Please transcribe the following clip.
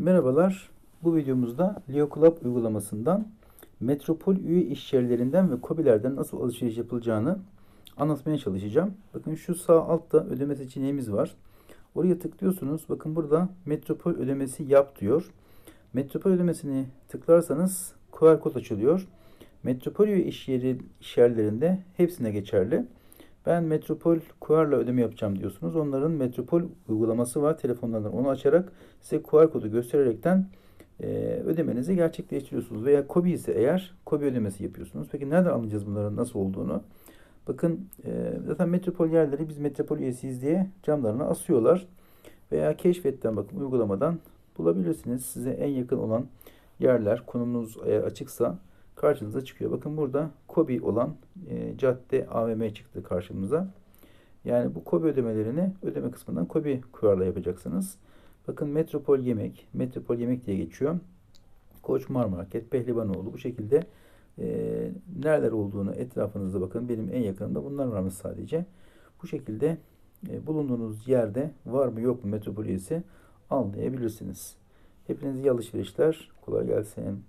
Merhabalar. Bu videomuzda Leo Club uygulamasından Metropol üye iş yerlerinden ve KOBİ'lerden nasıl alışveriş yapılacağını anlatmaya çalışacağım. Bakın şu sağ altta ödeme seçeneğimiz var. Oraya tıklıyorsunuz. Bakın burada Metropol ödemesi yap diyor. Metropol ödemesini tıklarsanız QR kod açılıyor. Metropol üye iş yeri iş yerlerinde hepsine geçerli. Ben Metropol QR'la ödeme yapacağım diyorsunuz. Onların Metropol uygulaması var. Telefonlardan onu açarak size QR kodu göstererekten e, ödemenizi gerçekleştiriyorsunuz. Veya KOBİ ise eğer KOBİ ödemesi yapıyorsunuz. Peki nereden anlayacağız bunların nasıl olduğunu? Bakın e, zaten Metropol yerleri biz Metropol üyesiyiz diye camlarına asıyorlar. Veya keşfetten bakın uygulamadan bulabilirsiniz. Size en yakın olan yerler konumunuz açıksa karşınıza çıkıyor. Bakın burada KOBİ olan e, cadde AVM çıktı karşımıza. Yani bu KOBİ ödemelerini ödeme kısmından KOBİ kurarla yapacaksınız. Bakın Metropol Yemek, Metropol Yemek diye geçiyor. Koç Marmarket, Pehlivanoğlu bu şekilde e, nereler olduğunu etrafınızda bakın. Benim en yakınımda bunlar varmış sadece. Bu şekilde e, bulunduğunuz yerde var mı yok mu Metropol üyesi anlayabilirsiniz. Hepinize iyi alışverişler. Kolay gelsin.